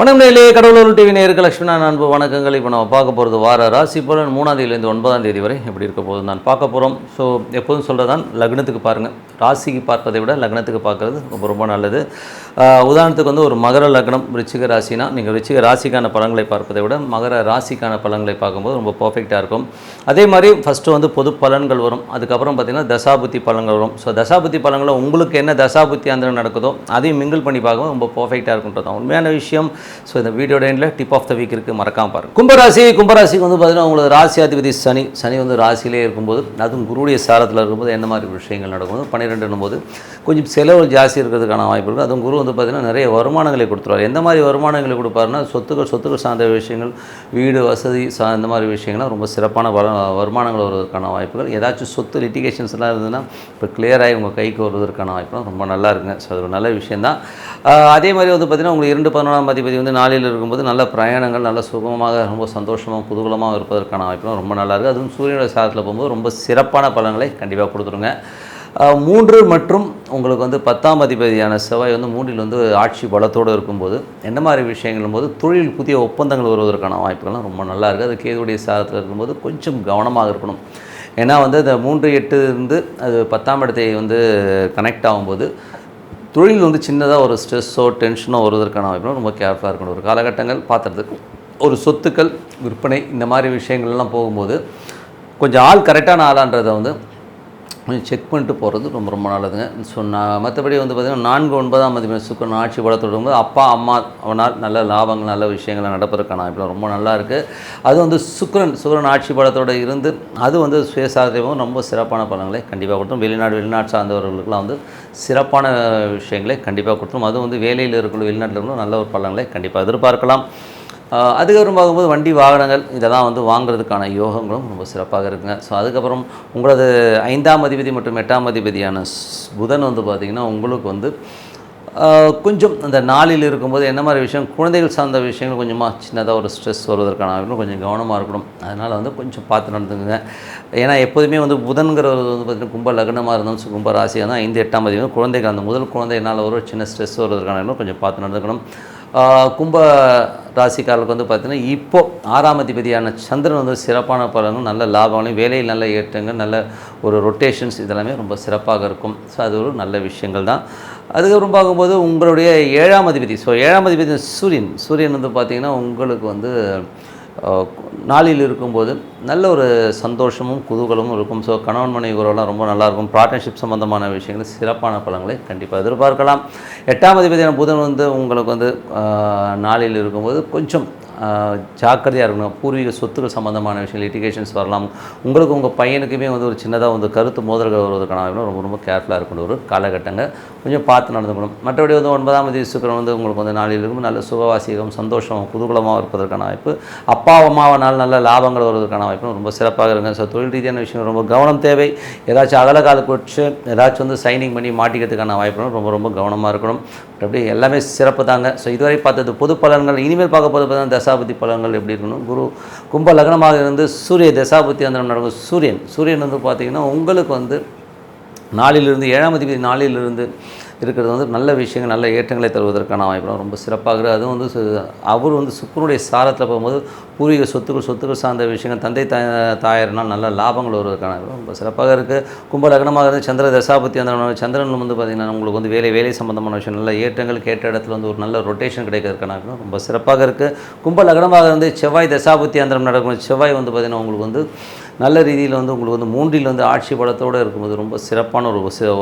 வணக்கம் நேரிலே கடவுளூர் டிவி நேருக்கு லட்சுமணா அன்பு வணக்கங்கள். இப்போ நம்ம பார்க்க போகிறது வார ராசி பலன் மூணாம் தேதியிலேருந்து ஒன்பதாம் தேதி வரை எப்படி இருக்க போகுது நான் பார்க்க போகிறோம் ஸோ எப்போதும் சொல்கிறதான் லக்னத்துக்கு பாருங்கள் ராசிக்கு பார்ப்பதை விட லக்னத்துக்கு பார்க்குறது ரொம்ப ரொம்ப நல்லது. உதாரணத்துக்கு வந்து ஒரு மகர லக்னம் ரிச்சிக ராசினா நீங்கள் ரிச்சிக ராசிக்கான பலன்களை பார்ப்பதை விட மகர ராசிக்கான பலன்களை பார்க்கும்போது ரொம்ப பர்ஃபெக்டாக இருக்கும். அதே மாதிரி ஃபஸ்ட்டு வந்து பொது பலன்கள் வரும். அதுக்கப்புறம் பார்த்திங்கன்னா தசாபுத்தி பலன்கள் வரும். ஸோ தசாபுத்தி பலன்களை உங்களுக்கு என்ன தசாபுத்தி அந்த நடக்குதோ அதையும் மிங்கிள் பண்ணி பார்க்கும்போது ரொம்ப பர்ஃபெக்டாக இருக்குன்றது தான். உண்மையான விஷயம் ஸோ இந்த வீடியோட எண்டில் டிப் ஆஃப் த வீக் இருக்குது மறக்காமல் பாருங்கள் கும்பராசி கும்பராசிக்கு வந்து பார்த்தீங்கன்னா உங்களுக்கு ராசியாதிபதி சனி. சனி வந்து ராசியிலே இருக்கும்போது அதுவும் குருடைய சாரத்தில் இருக்கும்போது என்ன மாதிரி விஷயங்கள் நடக்கும் பன்னிரெண்டுன்னும் போது கொஞ்சம் செலவு ஜாஸ்தி இருக்கிறதுக்கான வாய்ப்பு இருக்குது அதுவும் குரு வந்து பார்த்திங்கன்னா நிறைய வருமானங்களை கொடுத்துருவார். எந்த மாதிரி வருமானங்களை கொடுப்பாருன்னா சொத்துக்கள் சொத்துக்கள் சார்ந்த விஷயங்கள் வீடு வசதி சா இந்த மாதிரி விஷயங்கள்லாம் ரொம்ப சிறப்பான வர வருமானங்கள் வருவதற்கான வாய்ப்புகள். ஏதாச்சும் சொத்து லிட்டிகேஷன்ஸ்லாம் இருந்ததுன்னா இப்போ கிளியராகி உங்கள் கைக்கு வருவதற்கான வாய்ப்புலாம் ரொம்ப நல்லா இருக்குங்க. ஸோ அது ஒரு நல்ல விஷயந்தான் தான் அதே மாதிரி வந்து பார்த்திங்கன்னா உங்களுக்கு இரண்டு பதினொன்றாம் அதிபதி வந்து நாளில் இருக்கும்போது நல்ல பிரயாணங்கள் நல்ல சுகமாக ரொம்ப சந்தோஷமாக குதூகலமாக இருப்பதற்கான வாய்ப்புலாம் ரொம்ப நல்லா இருக்குது அதுவும் சூரியனோட சாதத்தில் போகும்போது ரொம்ப சிறப்பான பலன்களை கண்டிப்பாக கொடுத்துருங்க. மூன்று மற்றும் உங்களுக்கு வந்து பத்தாம் அதிபதியான செவ்வாய் வந்து மூன்றில் வந்து ஆட்சி பலத்தோடு இருக்கும்போது என்ன மாதிரி விஷயங்களும் போது தொழில் புதிய ஒப்பந்தங்கள் வருவதற்கான வாய்ப்புகள்லாம் ரொம்ப நல்லா இருக்குது அது கேதுடைய சாதத்தில் இருக்கும்போது கொஞ்சம் கவனமாக இருக்கணும். ஏன்னா வந்து இந்த மூன்று எட்டு இருந்து அது பத்தாம் இடத்தை வந்து கனெக்ட் ஆகும்போது தொழில் வந்து சின்னதாக ஒரு ஸ்ட்ரெஸ்ஸோ டென்ஷனோ வருவதற்கான வாய்ப்பு ரொம்ப கேர்ஃபுல்லாக இருக்கணும். ஒரு காலகட்டங்கள் பார்த்துறதுக்கு ஒரு சொத்துக்கள் விற்பனை இந்த மாதிரி விஷயங்கள்லாம் போகும்போது கொஞ்சம் ஆள் கரெக்டான ஆளான்றதை வந்து கொஞ்சம் செக் பண்ணிட்டு போகிறது ரொம்ப ரொம்ப நல்லதுங்க. ஸோ நான் மற்றபடி வந்து பார்த்திங்கன்னா நான்கு ஒன்பதாம் மதிப்பு சுக்கரன் ஆட்சி படத்தோடும் போது அப்பா அம்மா அவனால் நல்ல லாபங்கள் நல்ல விஷயங்கள் நடப்பதற்கான இப்பெல்லாம் ரொம்ப நல்லா இருக்குது அது வந்து சுக்கரன் சுக்கரன் ஆட்சி படத்தோடு இருந்து அது வந்து சுயசாதனையும் ரொம்ப சிறப்பான பலன்களை கண்டிப்பாக கொடுத்துரும். வெளிநாடு வெளிநாடு சார்ந்தவர்களுக்கெல்லாம் வந்து சிறப்பான விஷயங்களை கண்டிப்பாக கொடுத்துரும். அதுவும் வந்து வேலையில் இருக்கிற வெளிநாட்டில் இருக்கணும் நல்ல ஒரு பலன்களை கண்டிப்பாக எதிர்பார்க்கலாம். அதுக்கப்புறம் பார்க்கும்போது வண்டி வாகனங்கள் இதெல்லாம் வந்து வாங்குறதுக்கான யோகங்களும் ரொம்ப சிறப்பாக இருக்குங்க. ஸோ அதுக்கப்புறம் உங்களது ஐந்தாம் அதிபதி மற்றும் எட்டாம் அதிபதியான புதன் வந்து பார்த்திங்கன்னா உங்களுக்கு வந்து கொஞ்சம் அந்த நாளில் இருக்கும்போது என்ன மாதிரி விஷயம் குழந்தைகள் சார்ந்த விஷயங்கள் கொஞ்சமாக சின்னதாக ஒரு ஸ்ட்ரெஸ் வருவதற்கான கொஞ்சம் கவனமாக இருக்கணும். அதனால் வந்து கொஞ்சம் பார்த்து நடந்துக்குங்க. ஏன்னா எப்போதுமே வந்து புதன்கிறவர் வந்து பார்த்திங்கன்னா கும்ப லக்னமாக இருந்தாலும் கும்ப ராசியாக இருந்தால் ஐந்து எட்டாம் அதிபதி குழந்தைகள் அந்த முதல் குழந்தைனால ஒரு சின்ன ஸ்ட்ரெஸ் வருவதற்கான கொஞ்சம் பார்த்து நடந்துக்கணும். கும்ப ராசிக்காரர்களுக்கு வந்து பார்த்திங்கன்னா இப்போ ஆறாம் அதிபதியான சந்திரன் வந்து சிறப்பான பலனும் நல்ல லாபங்களையும் வேலையில் நல்ல ஏற்றங்கள் நல்ல ஒரு ரொட்டேஷன்ஸ் இதெல்லாமே ரொம்ப சிறப்பாக இருக்கும். ஸோ அது ஒரு நல்ல விஷயங்கள் தான். அதுக்கப்புறம் பார்க்கும்போது உங்களுடைய ஏழாம் அதிபதி ஸோ ஏழாம் அதிபதி சூரியன். சூரியன் வந்து பார்த்திங்கன்னா உங்களுக்கு வந்து நாளில் இருக்கும்போது நல்ல ஒரு சந்தோஷமும் குதூகலமும் இருக்கும். ஸோ கணவன் மனைவி உறவுலாம் ரொம்ப நல்லாயிருக்கும். பார்ட்னர்ஷிப் சம்மந்தமான விஷயங்கள் சிறப்பான பலங்களை கண்டிப்பாக எதிர்பார்க்கலாம். எட்டாம் அதிபதியான புதன் வந்து உங்களுக்கு வந்து நாளில் இருக்கும்போது கொஞ்சம் ஜாக்கிரதையாக இருக்கணும். பூர்வீக சொத்துக்கள் சம்மந்தமான விஷயம் லிட்டிகேஷன்ஸ் வரலாம். உங்களுக்கு உங்கள் பையனுக்குமே வந்து ஒரு சின்னதாக வந்து கருத்து மோதல்கள் வருவதற்கான ரொம்ப ரொம்ப கேர்ஃபுல்லாக இருக்கணும். ஒரு காலகட்டங்கள் கொஞ்சம் பார்த்து நடந்துக்கணும் மற்றபடி வந்து ஒன்பதாம் தேதி சுக்கரன் வந்து உங்களுக்கு வந்து நாளில் இருக்கும். நல்ல சுகவாசிகம் சந்தோஷம் குதூகலமாக இருப்பதற்கான வாய்ப்பு. அப்பா அம்மாவனால் நல்ல லாபங்கள் வருவதற்கான வாய்ப்பு ரொம்ப சிறப்பாக இருங்க ஸோ தொழில் ரீதியான விஷயம் ரொம்ப கவனம் தேவை. ஏதாச்சும் அகல காலுக்கு வச்சு ஏதாச்சும் வந்து சைனிங் பண்ணி மாட்டிக்கிறதுக்கான வாய்ப்பு ரொம்ப ரொம்ப கவனமாக இருக்கணும். அப்படி எல்லாமே சிறப்பு தாங்க. ஸோ இதுவரை பார்த்தது பொது பலன்கள் இனிமேல் பார்க்க போது பார்த்தா தசாபதி பலன்கள் எப்படி இருக்கணும்? குரு கும்ப லக்னமாக இருந்து சூரிய தசாபதி அந்த நடக்கும். சூரியன் சூரியன் வந்து பார்த்திங்கன்னா உங்களுக்கு வந்து நாளிலிருந்து ஏழாம் தேதி நாளிலிருந்து இருக்கிறது வந்து நல்ல விஷயங்கள் நல்ல ஏற்றங்களை தருவதற்கான வாய்ப்பு ரொம்ப சிறப்பாக அதுவும் வந்து சு- அவர் வந்து சுக்கரனுடைய சாரத்தில் போகும்போது பூர்வீக சொத்துக்கள் சொத்துக்கள் சார்ந்த விஷயங்கள் தந்தை தாய் தாயாரினால் நல்ல லாபங்கள் வருவதற்கான ரொம்ப சிறப்பாக இருக்குது. கும்ப லக்னமாக இருந்து சந்திர தசாபத்தி அந்த சந்திரன் வந்து பார்த்திங்கன்னா உங்களுக்கு வந்து வேலை வேலை சம்பந்தமான விஷயம் நல்ல ஏற்றங்கள் கேட்ட இடத்துல வந்து ஒரு நல்ல ரொட்டேஷன் கிடைக்கிறதுக்கான ரொம்ப சிறப்பாக இருக்குது. கும்ப லக்னமாக இருந்து செவ்வாய் தசாபத்தி அந்தரம் நடக்கும் செவ்வாய் வந்து பார்த்திங்கன்னா உங்களுக்கு வந்து நல்ல ரீதியில் வந்து உங்களுக்கு வந்து மூன்றில் வந்து ஆட்சி பலத்தோடு இருக்கும்போது ரொம்ப சிறப்பான ஒரு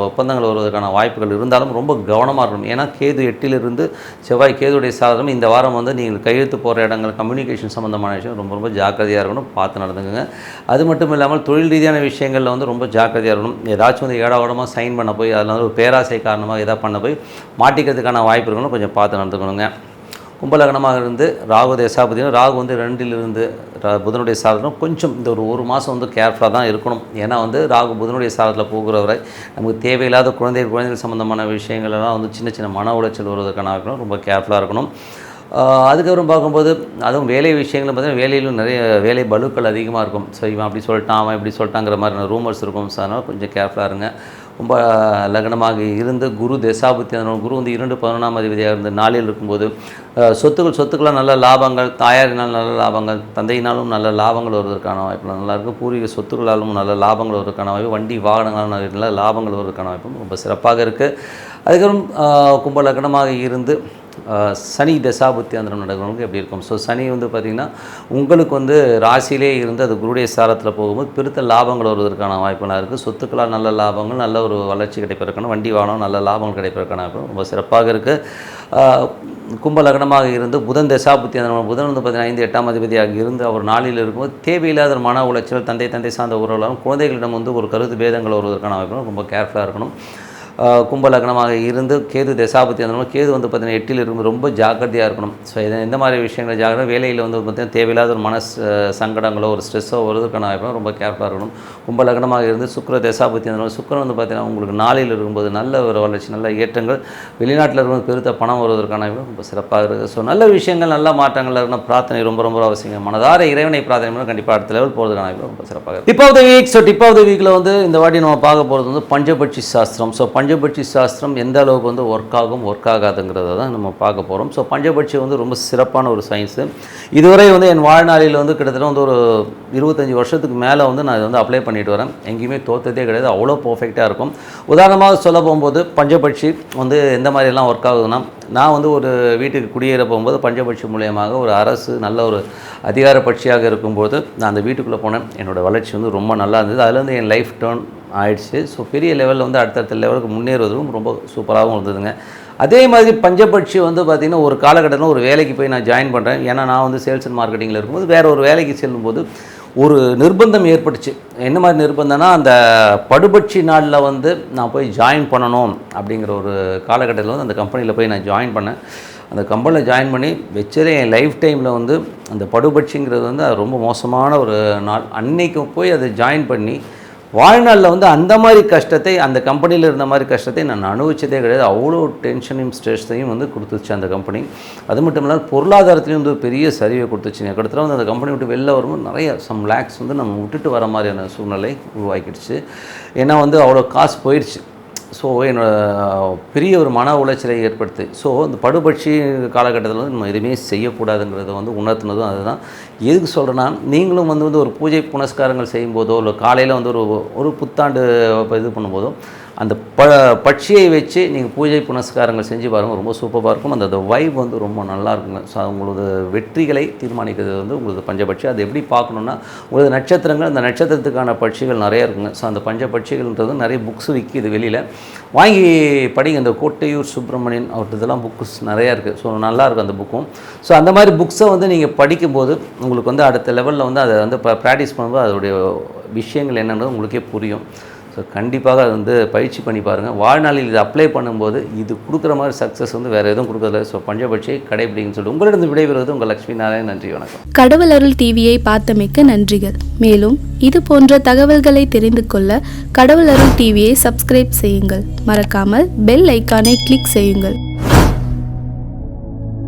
ஒப்பந்தங்கள் வருவதற்கான வாய்ப்புகள் இருந்தாலும் ரொம்ப கவனமாக இருக்கணும். ஏன்னா கேது எட்டிலிருந்து செவ்வாய் கேதுடைய சாதனம் இந்த வாரம் வந்து நீங்கள் கையெழுத்து போகிற இடங்கள் கம்யூனிகேஷன் சம்மந்தமான விஷயம் ரொம்ப ரொம்ப ஜாக்கிரதையாக இருக்கணும். பார்த்து நடந்துக்கோங்க. அது மட்டும் இல்லாமல் தொழில் ரீதியான விஷயங்களில் வந்து ரொம்ப ஜாக்கிரதையாக இருக்கணும். ஏதாச்சும் வந்து ஏடாவடமாக சைன் பண்ண போய் அதில் வந்து ஒரு பேராசை காரணமாக எதாவது பண்ண போய் மாட்டிக்கிறதுக்கான வாய்ப்பு இருக்கணும். கொஞ்சம் பார்த்து நடந்துக்கணுங்க. கும்பலகனமாக இருந்து ராகு தசாபதியும் ராகு வந்து ரெண்டிலிருந்து புதனுடைய சாதனம் கொஞ்சம் இந்த ஒரு ஒரு மாதம் வந்து கேர்ஃபுல்லாக தான் இருக்கணும். ஏன்னா வந்து ராகு புதனுடைய சாதத்தில் போகிறவரை நமக்கு தேவையில்லாத குழந்தைகள் குழந்தைகள் சம்மந்தமான விஷயங்கள் எல்லாம் வந்து சின்ன சின்ன மன உளைச்சல் வருவதற்கான இருக்கணும் ரொம்ப கேர்ஃபுல்லாக இருக்கணும். அதுக்கப்புறம் பார்க்கும்போது அதுவும் வேலை விஷயங்களும் பார்த்தீங்கன்னா வேலையிலும் நிறைய வேலை பலுக்கள் அதிகமாக இருக்கும். ஸோ இவன் அப்படி சொல்லிட்டான் அவன் இப்படி சொல்லிட்டாங்கிற மாதிரி ரூமர்ஸ் இருக்கும். ஸோ அதனால் கொஞ்சம் கேர்ஃபுல்லாக இருங்க. ரொம்ப லக்னமாக இருந்து குரு தசாபுத்தி குரு வந்து இரண்டு பதினொன்றாம் அதிபதியாக இருந்து நாளில் இருக்கும்போது சொத்துக்கள் சொத்துக்களாக நல்ல லாபங்கள் தாயாரினால் நல்ல லாபங்கள் தந்தையினாலும் நல்ல லாபங்கள் வருவதற்கான வாய்ப்பு நல்லா இருக்கும் பூர்வீக சொத்துக்களாலும் நல்ல லாபங்கள் வருவதற்கான வாய்ப்பு வண்டி வாகனங்களாலும் நல்ல லாபங்கள் வருவதற்கான வாய்ப்பு ரொம்ப சிறப்பாக இருக்குது அதுக்கப்புறம் கும்ப லக்னமாக இருந்து சனி தசாபுத்தி அந்தரம் நடக்கிறவங்களுக்கு எப்படி இருக்கும்? ஸோ சனி வந்து பார்த்திங்கன்னா உங்களுக்கு வந்து ராசியிலே இருந்து அது குருடைய சாரத்தில் போகும்போது பெருத்த லாபங்கள் வருவதற்கான வாய்ப்புலாம் இருக்குது சொத்துக்களால் நல்ல லாபங்கள் நல்ல ஒரு வளர்ச்சி கிடைப்பதற்கான வண்டி வாகனம் நல்ல லாபங்கள் கிடைப்பதற்கான இருக்கும் ரொம்ப சிறப்பாக இருக்குது கும்ப லக்னமாக இருந்து புதன் தசாபுத்தி அந்த புதன் வந்து பார்த்திங்கன்னா ஐந்து எட்டாம் அதிபதியாக இருந்து அவர் நாளில் இருக்கும்போது தேவையில்லாத ஒரு மன உளைச்சல் தந்தை தந்தை சார்ந்த உறவுகளும் குழந்தைகளிடம் வந்து ஒரு கருத்து பேதங்கள் வருவதற்கான வாய்ப்பு ரொம்ப கேர்ஃபுல்லாக இருக்கணும். ஆஹ் கும்ப லக்னமாக இருந்து கேது தசாபத்தி அந்த கேது வந்து பார்த்தீங்கன்னா எட்டில் இருந்து ரொம்ப ஜாக்கிரதையாக இருக்கணும். ஸோ இதை இந்த மாதிரி விஷயங்கள் ஜாக்கிரதை வேலையில் வந்து பார்த்தீங்கன்னா தேவையில்லாத ஒரு மன சங்கடங்களோ ஒரு ஸ்ட்ரெஸ்ஸோ வருவதற்கான வாய்ப்பு ரொம்ப கேர்ஃபுல்லாக இருக்கணும். கும்ப லக்னமாக இருந்து சுக்கிர தசாபத்தி இருந்தாலும் சுக்கரம் வந்து பார்த்திங்கன்னா உங்களுக்கு நாளில் இருக்கும்போது நல்ல ஒரு வளர்ச்சி நல்ல ஏற்றங்கள் வெளிநாட்டில் இருக்கும்போது பெருத்த பணம் வருவதற்கான வாய்ப்பு ரொம்ப சிறப்பாக இருக்குது. ஸோ நல்ல விஷயங்கள் நல்ல மாற்றங்கள் இருக்கணும். பிரார்த்தனை ரொம்ப ரொம்ப அவசியம் மனதார இறைவனை பிரார்த்தனை கண்டிப்பாக அடுத்த லெவல் போகிறதுக்கான வாய்ப்பு ரொம்ப சிறப்பாக இருக்குது. Dip of the week so dip of the வீக்கில் வந்து இந்த வாட்டி நம்ம பார்க்க போகிறது வந்து பஞ்சபட்சி சாஸ்திரம். ஸோ பஞ்ச பஞ்சபட்சி சாஸ்திரம் எந்த அளவுக்கு வந்து ஒர்க் ஆகும் ஒர்க் ஆகாதுங்கிறத தான் நம்ம பார்க்க போகிறோம் ஸோ பஞ்சபட்சி வந்து ரொம்ப சிறப்பான ஒரு சயின்ஸு இதுவரை வந்து என் வாழ்நாளில் வந்து கிட்டத்தட்ட வந்து ஒரு இருபத்தஞ்சி வருஷத்துக்கு மேலே வந்து நான் இதை வந்து அப்ளை பண்ணிட்டு வரேன். எங்கேயுமே தோற்றதே கிடையாது. அவ்வளோ பர்ஃபெக்டாக இருக்கும். உதாரணமாக சொல்ல போகும்போது பஞ்சபட்சி வந்து எந்த மாதிரியெல்லாம் ஒர்க் ஆகுதுன்னா நான் வந்து ஒரு வீட்டுக்கு குடியேற போகும்போது பஞ்சபட்சி மூலியமாக ஒரு அரசு நல்ல ஒரு அதிகார பட்சியாக இருக்கும்போது நான் அந்த வீட்டுக்குள்ளே போனேன். என்னோடய வளர்ச்சி வந்து ரொம்ப நல்லா இருந்தது. அதுலேருந்து என் லைஃப் டேர்ன் ஆயிடுச்சு. ஸோ பெரிய லெவலில் வந்து அடுத்தடுத்த லெவலுக்கு முன்னேறுவதும் ரொம்ப சூப்பராகவும் இருந்ததுங்க. அதே மாதிரி பஞ்சபட்சி வந்து பார்த்திங்கன்னா ஒரு காலகட்டத்தில் ஒரு வேலைக்கு போய் நான் ஜாயின் பண்ணுறேன் ஏன்னா நான் வந்து சேல்ஸ் அண்ட் மார்க்கெட்டிங்கில் இருக்கும்போது வேறு ஒரு வேலைக்கு செல்லும்போது ஒரு நிர்பந்தம் ஏற்பட்டுச்சு. என்ன மாதிரி நிர்பந்தம்னா அந்த படுபட்சி நாளில் வந்து நான் போய் ஜாயின் பண்ணணும் அப்படிங்கிற ஒரு காலகட்டத்தில் வந்து அந்த கம்பெனியில் போய் நான் ஜாயின் பண்ணேன். அந்த கம்பெனியில் ஜாயின் பண்ணி வச்சதே என் லைஃப் டைமில் வந்து அந்த படுபட்சிங்கிறது வந்து அது ரொம்ப மோசமான ஒரு நாள். அன்னைக்கு போய் அதை ஜாயின் பண்ணி வாழ்நாளில் வந்து அந்த மாதிரி கஷ்டத்தை அந்த கம்பெனியில் இருந்த மாதிரி கஷ்டத்தை நான் அனுபவிச்சதே கிடையாது. அவ்வளோ டென்ஷனையும் ஸ்ட்ரெஸ்ஸையும் வந்து கொடுத்துச்சு அந்த கம்பெனி அது மட்டும் இல்லாமல் பொருளாதாரத்துலேயும் வந்து பெரிய சரிவை கொடுத்துச்சு. எனக்கு இடத்துல வந்து அந்த கம்பெனி விட்டு வெளில வரும்போது நிறைய சம் லேக்ஸ் வந்து நம்ம விட்டுட்டு வர மாதிரியான சூழ்நிலை உருவாக்கிடுச்சு. ஏன்னா வந்து அவ்வளோ காசு போயிடுச்சு. ஸோ என்னோட பெரிய ஒரு மன உளைச்சலை ஏற்படுத்து. ஸோ இந்த படுபட்சி காலகட்டத்தில் வந்து நம்ம எதுவுமே செய்யக்கூடாதுங்கிறத வந்து உணர்த்தினதும் அதுதான். எதுக்கு சொல்கிறேன்னா நீங்களும் வந்து வந்து ஒரு பூஜை புனஸ்காரங்கள் செய்யும்போதோ இல்லை காலையில் வந்து ஒரு ஒரு புத்தாண்டு இது பண்ணும்போதோ அந்த ப பட்சியை வச்சு நீங்கள் பூஜை புனஸ்காரங்கள் செஞ்சு பாருங்கள் ரொம்ப சூப்பராக இருக்கும். அந்த அந்த வைப் வந்து ரொம்ப நல்லா இருக்குங்க. ஸோ உங்களது வெற்றிகளை தீர்மானிக்கிறது வந்து உங்களது பஞ்சபட்சி. அது எப்படி பார்க்கணுன்னா உங்களது நட்சத்திரங்கள் அந்த நட்சத்திரத்துக்கான பட்சிகள் நிறைய இருக்குங்க. ஸோ அந்த பஞ்சபட்சிகள்ன்றது நிறைய புக்ஸ் விற்கிது வெளியில். வாங்கி படிங்க. இந்த கோட்டையூர் சுப்பிரமணியன் அவர்கிட்ட இதெல்லாம் புக்ஸ் நிறையா இருக்குது ஸோ நல்லாயிருக்கும் அந்த புக்கும் ஸோ அந்த மாதிரி புக்ஸை வந்து நீங்கள் படிக்கும்போது உங்களுக்கு வந்து அடுத்த லெவலில் வந்து அதை வந்து ப்ராக்டிஸ் பண்ணும்போது அதோடைய விஷயங்கள் என்னன்றது உங்களுக்கே புரியும். ஸோ கண்டிப்பாக அது வந்து பயிற்சி பண்ணி பாருங்கள் வாழ்நாளில் இது அப்ளை பண்ணும்போது இது கொடுக்குற மாதிரி சக்ஸஸ் வந்து வேறு எதுவும் கொடுக்கறதில்ல. ஸோ பஞ்சபட்சியை கடைபிடிங்கன்னு சொல்லிட்டு உங்களிடம் விடைபெறுவது உங்கள் லக்ஷ்மி நாராயண் நன்றி வணக்கம். கடவுள் அருள் டிவியை பார்த்தமைக்க நன்றிகள். மேலும் இது போன்ற தகவல்களை தெரிந்து கொள்ள கடவுள் அருள் டிவியை சப்ஸ்கிரைப் செய்யுங்கள். மறக்காமல் பெல் ஐக்கானை கிளிக் செய்யுங்கள்.